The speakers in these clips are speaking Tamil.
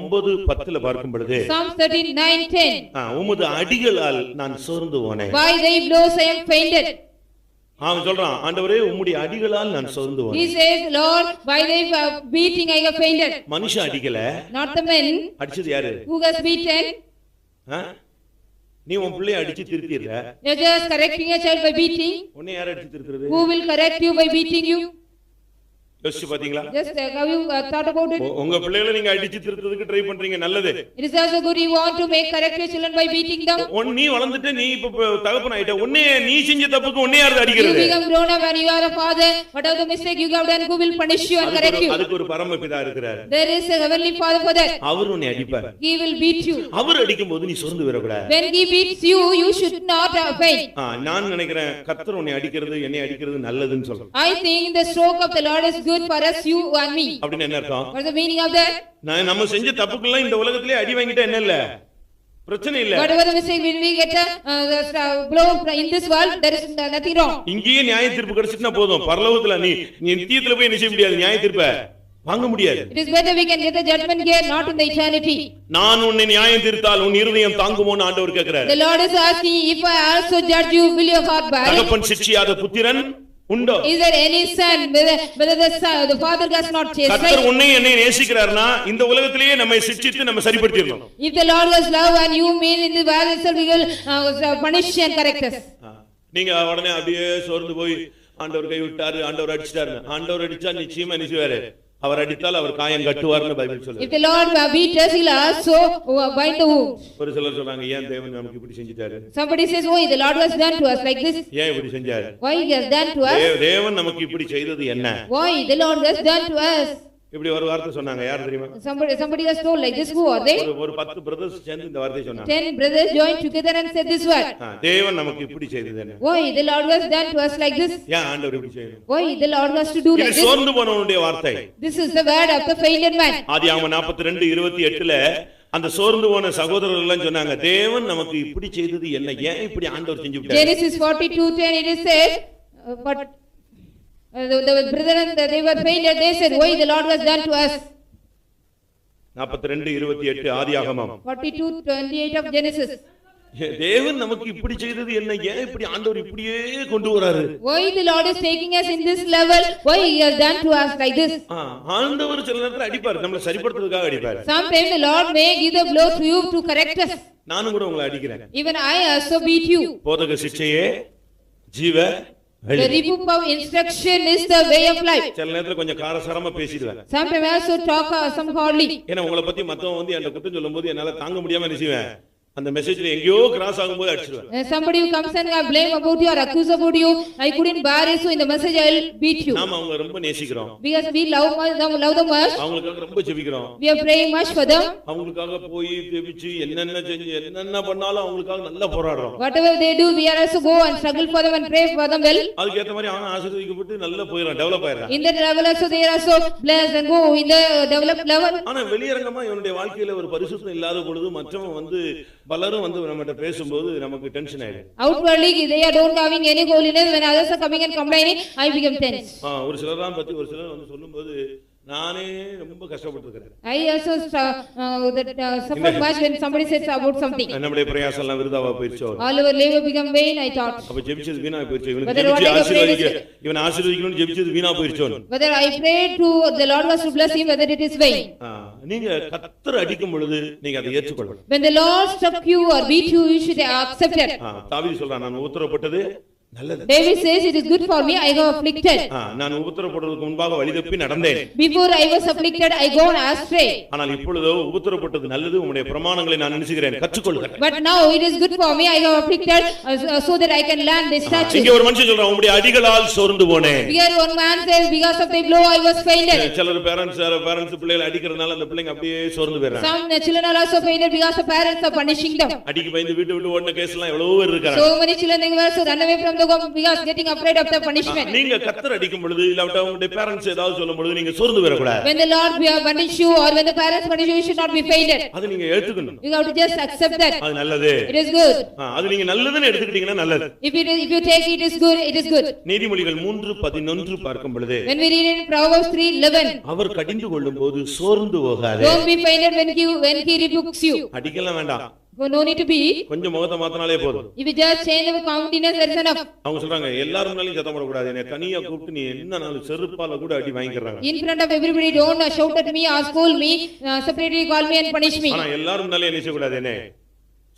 ஒன்பது பத்துல பார்க்கும் பொழுது Psalm 39, 10. ஆ, உமது அடிகளால் நான் சோர்ந்து போனேன் By thy blows I am fainted. அவன் சொல்றான் ஆண்டவரே உம்முடைய அடிகளால் நான் சோர்ந்து He போனேன் says, Lord, by thy uh, beating I have fainted. மனுஷ அடிக்கல Not the men அடிச்சது யாரு who has beaten. ஆ? நீ உன் பிள்ளைய அடிச்சு திருத்திடுற You're just correcting a child by beating. உன்னை யார் அடிச்சு திருத்துறது Who will correct you by beating you? யோசிச்சு பாத்தீங்களா Just uh, have you uh, thought about it? உங்க பிள்ளைகளை நீங்க அடிச்சு திருத்துறதுக்கு ட்ரை பண்றீங்க நல்லது It is also good you want to make correct your children by beating them. உன் நீ வளர்ந்துட்டு நீ இப்ப தகப்பன் ஆயிட்ட உன்னைய நீ செஞ்ச தப்புக்கு உன்னை யாரு You அடிக்கிறது become grown up and you are a father. Whatever the mistake you have done, who will punish you and correct you? அதுக்கு ஒரு பரமபிதா இருக்கிறார் There is a heavenly father for that. அவர் உன்னை அடிப்பார் He will beat you. அவர் அடிக்கும் போது நீ சொர்ந்து வரக்கூடாது When he beats you, you should not uh, faint. நான் நினைக்கிறேன் கர்த்தர் உன்னை அடிக்கிறது என்னை அடிக்கிறது நல்லதுன்னு சொல்றேன் I think the stroke of the Lord is good for us, you and me. அப்படின்னு என்ன அர்த்தம் What's the meaning of that? நான் நம்ம செஞ்ச தப்புக்கெல்லாம் இந்த உலகத்திலே அடி வாங்கிட்டா என்ன இல்ல பிரச்சனை இல்ல Whatever the mistake, when we get a uh, the, uh, blow in this world, there is nothing wrong. இங்கேயே நியாய தீர்ப்பு கிடைச்சிட்டுனா போதும் பரலோகத்துல நீ நீ நித்தியத்துல போய் என்ன செய்ய முடியாது நியாய தீர்ப்ப வாங்க முடியாது It is better we can get the judgment here, not in the eternity. நான் உன்னை நியாயம் தீர்த்தால் உன் இருதயம் தாங்குமோன்னு ஆண்டவர் கேட்கிறார் The Lord is asking, if I also judge you, will your heart bear it? தகப்பன் சிட்சியாத புத்திரன் உண்டோ Is there any son, whether, the the father does not கர்த்தர் chastise? உன்னை என்னை நேசிக்கிறார்னா இந்த உலகத்திலேயே நம்மை சிட்சித்து நம்ம சரிப்படுத்திடணும் If the Lord was love and you mean in the world itself, he will uh, punish and correct us. நீங்க உடனே அப்படியே சோர்ந்து போய் ஆண்டவர் கை விட்டாரு ஆண்டவர் அடிச்சிட்டாரு ஆண்டவர் அடிச்சா நிச்சயமா நிச்சயவாரு அவர் அடித்தால் அவர் காயம் கட்டுவார்னு பைபிள் சொல்லுது If the Lord beat us, he'll also uh, bind the wound. ஒரு சிலர் சொல்றாங்க ஏன் தேவன் நமக்கு இப்படி செஞ்சிட்டாரு Somebody says, oh, the Lord was done to us like this. ஏன் இப்படி செஞ்சாரு Why he has done to us? தேவன் நமக்கு இப்படி செய்தது என்ன Why the Lord has done to us? இப்படி ஒரு வார்த்தை சொன்னாங்க யார் தெரியுமா Somebody, somebody has told like this, who are they? ஒரு ஒரு பத்து பிரதர்ஸ் சேர்ந்து இந்த வார்த்தை சொன்னாங்க Ten brothers joined together and said this word. தேவன் நமக்கு இப்படி செய்தது Why the Lord was done to us like this? ஏன் ஆண்டவர் இப்படி செய்யணும் Why the Lord was to do like this? சோர்ந்து போனவனுடைய வார்த்தை This is the word of the failed man. ஆதி ஆமா நாற்பத்தி ரெண்டு இருபத்தி எட்டுல அந்த சோர்ந்து போன சகோதரர்கள் எல்லாம் சொன்னாங்க தேவன் நமக்கு இப்படி செய்தது என்ன ஏன் இப்படி ஆண்டவர் செஞ்சு விட்டாரு Genesis forty-two ten, it is said, uh, but uh, the the brethren, they were fainted, they said, why the Lord was done to us? நாற்பத்தி ரெண்டு இருபத்தி எட்டு ஆதி ஆகமம் Forty-two twenty-eight of Genesis. தேவன் நமக்கு இப்படி செய்தது என்ன ஏன் இப்படி ஆண்டவர் இப்படியே கொண்டு வராரு Why the Lord is taking us in this level? Why he has done to us like this? ஆண்டவர் சில நேரத்துல அடிப்பாரு நம்மளை சரிப்படுத்துறதுக்காக அடிப்பாரு Sometimes the Lord may give the blow to you to correct us. நானும் கூட உங்களை அடிக்கிறேன் Even I also beat you. போதக சிக்ஷையே ஜீவ The வழி. rebuke of instruction is the way of life. சில நேரத்துல கொஞ்சம் காரசாரமா பேசிடுவேன் Sometimes I also talk some hardly. ஏன்னா உங்களை பத்தி மத்தவன் வந்து என்கிட்ட குத்தம் சொல்லும்போது என்னால தாங்க முடியாம என்ன செய்வேன் அந்த மெசேஜ்ல எங்கேயோ கிராஸ் ஆகும்போது அடிச்சிருவேன் Uh, Somebody who comes and uh, blame about you or accuse about you, I couldn't bear it, so in the message I will beat you. நாம அவங்க ரொம்ப நேசிக்கிறோம் Because we love them, love them much, அவங்களுக்காக ரொம்ப ஜெபிக்கிறோம் we are praying much for them. அவங்களுக்காக போய் ஜெபிச்சு என்னென்ன செஞ்சு என்னென்ன பண்ணாலும் அவங்களுக்காக நல்லா போராடுறோம் Whatever they do, we are also go and struggle for them and pray for them well. அதுக்கு ஏத்த மாதிரி அவன் ஆசீர்வதிக்கப்பட்டு நல்லா போயிடறான் டெவலப் ஆயிடுறான் In that level also, they are also blessed and go in the developed level. ஆனா வெளியரங்கமா இவனுடைய வாழ்க்கையில ஒரு பரிசுத்தம் இல்லாத பொழுது மற்றவன் வந்து பலரும் வந்து நம்மகிட்ட பேசும்போது நமக்கு டென்ஷன் ஆயிடும் Outwardly, they are don't having any holiness. When others are coming and complaining, I become tense. ஆ, ஒரு சிலர்லாம் பத்தி ஒரு சிலர் வந்து சொல்லும்போது நானே ரொம்ப கஷ்டப்பட்டிருக்கிறேன் also uh, uh, that, uh, suffered much when somebody says about something. நம்முடைய பிரயாசம் எல்லாம் விருதாவா போயிடுச்சோ All our labor become vain, I thought. அப்ப ஜெபிச்சது வீணா போயிடுச்சு இவனுக்கு ஜெபிச்சு ஆசீர்வதிக்க இவன் ஆசீர்வதிக்கணும்னு ஜெபிச்சது வீணா போயிடுச்சோன்னு Whether I prayed to the Lord was to bless him, whether it is vain. நீங்க கத்தர் அடிக்கும் பொழுது நீங்க அதை ஏற்றுக்கொள்ளணும் When the Lord struck you or beat you, you should accept it. ஆ, தாவீது சொல்றான் நான் உத்தரப்பட்டது நல்லது David says, it is good for me, I go afflicted. ஆ, நான் உபத்திரப்படுவதற்கு முன்பாக வழி தப்பி நடந்தேன் Before I was afflicted, I gone astray. ஆனால் இப்பொழுதோ உபத்திரப்பட்டது நல்லது உம்முடைய பிரமாணங்களை நான் நினைச்சுகிறேன் கற்றுக்கொள்கிறேன் But now it is good for me, I have afflicted, uh, so that I can learn this இங்க statute. ஒரு மனுஷன் சொல்றான் உம்முடைய அடிகளால் சோர்ந்து போனேன் Here one man says, because of the blow I was fainted. சிலர் பேரண்ட்ஸ் பேரண்ட்ஸ் பிள்ளைகளை அடிக்கிறதுனால அந்த பிள்ளைங்க அப்படியே சோர்ந்து போயிடுறாங்க Some children are also fainted because the parents are punishing them. அடிக்கு பயந்து வீட்டு விட்டு ஓடின கேஸ் எல்லாம் எவ்வளவு பேர் இருக்காங்க So many children they were so run away from undergo because getting afraid of the punishment. நீங்க கத்தர் அடிக்கும் பொழுது இல்லாவிட்டா உங்களுடைய பேரண்ட்ஸ் ஏதாவது சொல்லும் பொழுது நீங்க சோர்ந்து வரக்கூடாது When the Lord punish you or when the parents punish you, you should not be fainted. அது நீங்க ஏத்துக்கணும் You have to just accept that. அது நல்லது It is good. ஆ, அது நீங்க நல்லதுன்னு எடுத்துக்கிட்டீங்கன்னா நல்லது If you, if you take it is good, it is good. நீதிமொழிகள் மூன்று பதினொன்று பார்க்கும் பொழுது When we read in Proverbs three eleven, அவர் கடிந்து கொள்ளும் போது சோர்ந்து போகாது don't be fainted when he, when he rebukes you. அடிக்கலாம் வேண்டாம் For no need to be, கொஞ்சம் முகத்தை மாத்தினாலே போதும் if you just change the countenance, that is enough. அவங்க சொல்றாங்க எல்லாரும் முன்னாலையும் சத்தம் போடக்கூடாது என்னை தனியா கூப்பிட்டு நீ என்ன நாள் செருப்பால கூட அடி வாங்கிக்கிறாங்க In front of everybody, don't uh, shout at me or scold me, uh, separately call me and punish me. ஆனா எல்லாரும் முன்னாலே என்ன செய்யக்கூடாது என்ன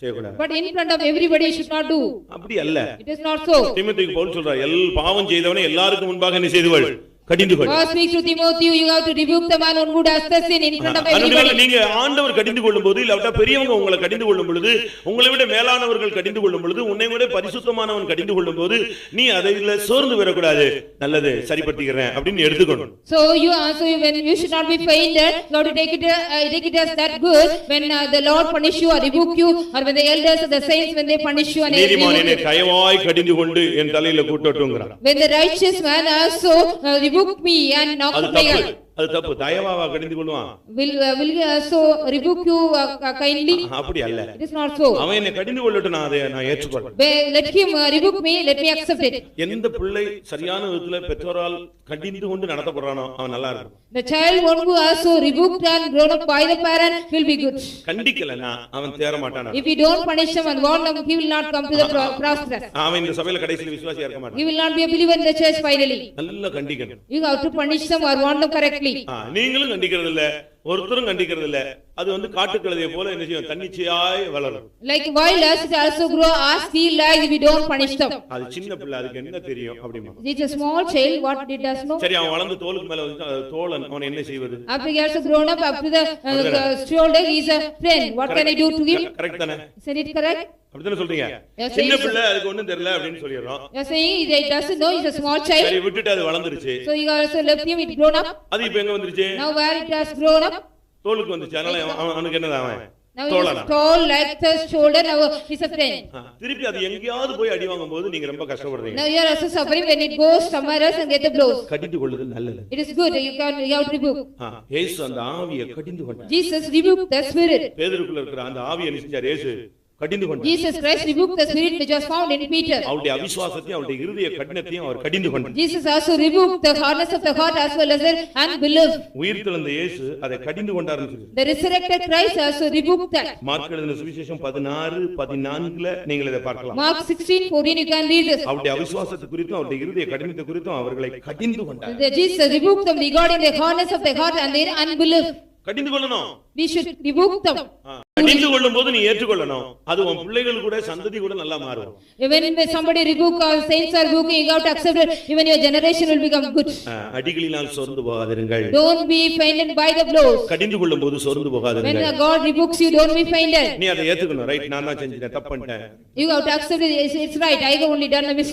செய்யக்கூடாது But in front of everybody, you should not do. அப்படி அல்ல It is not so. தீமோத்தேயுக்கு Pavul சொல்றார் எல் பாவம் செய்தவனே எல்லாருக்கும் முன்பாக என்ன செய்துவள் கடிந்து கொள் God speaks to Timothy, you have to rebuke the man who does the sin in front of அதனால everybody. நீங்க ஆண்டவர் கடிந்து கொள்ளும் போது இல்லாவிட்டா பெரியவங்க உங்களை கடிந்து கொள்ளும் பொழுது உங்களை விட மேலானவர்கள் கடிந்து கொள்ளும் பொழுது உன்னை விட பரிசுத்தமானவன் கடிந்து கொள்ளும் போது நீ அதில் சோர்ந்து வரக்கூடாது நல்லது சரிப்படுத்திக்கிறேன் அப்படின்னு எடுத்துக்கணும் So you also, when you should not be fainted, you have to take it, uh, take it as that good when uh, the Lord punish you or rebuke you, or when the elders or the saints, when they punish you and நீதிமான் rebuke என்னை you. தயவாய் கடிந்து கொண்டு என் தலையில கூட்டட்டுங்கிறான் When the righteous man also uh, rebuke me and knock அது my தப்பு eye. அது தப்பு தயவாவா கடிந்து கொள்வான் Will, uh, will he also rebuke you uh, kindly? அப்படி அல்ல It is not so. அவன் என்னை கடிந்து கொள்ளட்டும் நான் அதை நான் ஏற்றுக்கொள்றேன் Let him uh, rebuke me, let me accept it. எந்த பிள்ளை சரியான விதத்துல பெற்றோரால் கடிந்து கொண்டு நடத்தப்படுறானோ அவன் நல்லா இருக்கும் The child one who also rebuked and grown up by the parent will be good. கண்டிக்கலனா அவன் தேற மாட்டான் If you don't punish him and warn him, he will not come to the process. அவன் இந்த சபையில கடைசியில விசுவாசியா இருக்க மாட்டான் He will not be a believer in the church finally. நல்லா கண்டிக்கணும் You have to punish them or warn them correctly. ஆ, நீங்களும் கண்டிக்கிறது இல்ல ஒருத்தரும் கண்டிக்கிறது இல்ல அது வந்து காட்டுக்கழுதையை போல என்ன செய்யும் தன்னிச்சையாய் வளரும் Like wild us, it also grow as he like if we don't punish them. அது சின்ன பிள்ளை அதுக்கு என்ன தெரியும் அப்படிமா It's a small child, what it does know. சரி அவன் வளர்ந்து தோலுக்கு மேல வந்து தோழன் அவன் என்ன செய்வது After he has grown up, up to the uh, uh, shoulder, he is a friend. What can I do to him? Correct தானே Isn't it correct? அப்படித்தானே சொல்றீங்க Yes, சின்ன yes. பிள்ளை அதுக்கு ஒண்ணும் தெரியல அப்படின்னு சொல்லிடுறோம் You're saying it doesn't know, it's a small child. சரி விட்டுட்டு அது வளர்ந்துருச்சு So you also left him, it grown up. அது இப்ப எங்க வந்துருச்சு Now where it has grown up, தோலுக்கு வந்துச்சு அதனால அவன் அவன்- அவனுக்கு என்னது அவன் now he தோழனா is tall like the shoulder, now he's a friend. ஆ, திருப்பி அது எங்கேயாவது போய் அடி வாங்கும் போது நீங்க ரொம்ப கஷ்டப்படுறீங்க Now you are also suffering when it goes somewhere else and get the blows. கடிந்து கொள்ளுதல் நல்லது It is good, you can, you have to rebuke. ஆ, இயேசு அந்த ஆவியை கடிந்து கொண்டார் Jesus rebuked the spirit. பேதருக்குள்ள இருக்கிற அந்த ஆவியை என்ன செஞ்சார் இயேசு கடிந்து கொண்டார் Jesus Christ rebuked the spirit which was found in Peter. அவருடைய அவிசுவாசத்தையும் அவருடைய இருதய கடினத்தையும் அவர் கடிந்து கொண்டார் Jesus also rebuked the hardness of the heart as well as the unbelief. உயிர் தெழுந்த இயேசு அதை கடிந்து கொண்டார்னு சொல்லி The resurrected Christ also rebuked that. Mark எழுதின சுவிசேஷம் பதினாறு பதினான்குல நீங்கள் இதை பார்க்கலாம் Mark sixteen fourteen, you can read this. அவருடைய அவிசுவாசத்தை குறித்தும் அவருடைய இருதய கடினத்தை குறித்தும் அவர்களை கடிந்து கொண்டார் The Jesus rebuked them regarding the hardness of the heart and their unbelief. கடிந்து கொள்ளணும் We should rebuke them. கடிந்து கொள்ளும் போது நீ ஏற்றுக்கொள்ளணும் அது உன் பிள்ளைகள் கூட சந்ததி கூட நல்லா மாறும் Even when somebody rebuke or saints are rebuking, you have to accept it. Even your generation will become good. அடிகளினால் சோர்ந்து போகாதிருங்கள் Don't be fainted by the blows. கடிந்து கொள்ளும் போது சோர்ந்து When போகாதிருங்கள் God rebukes you, don't be fainted. நீ அதை ஏத்துக்கணும் ரைட் நான் தான் செஞ்சுட்டேன் தப்பு பண்ணிட்டேன் You have to accept it. It's right. I have only done a mistake.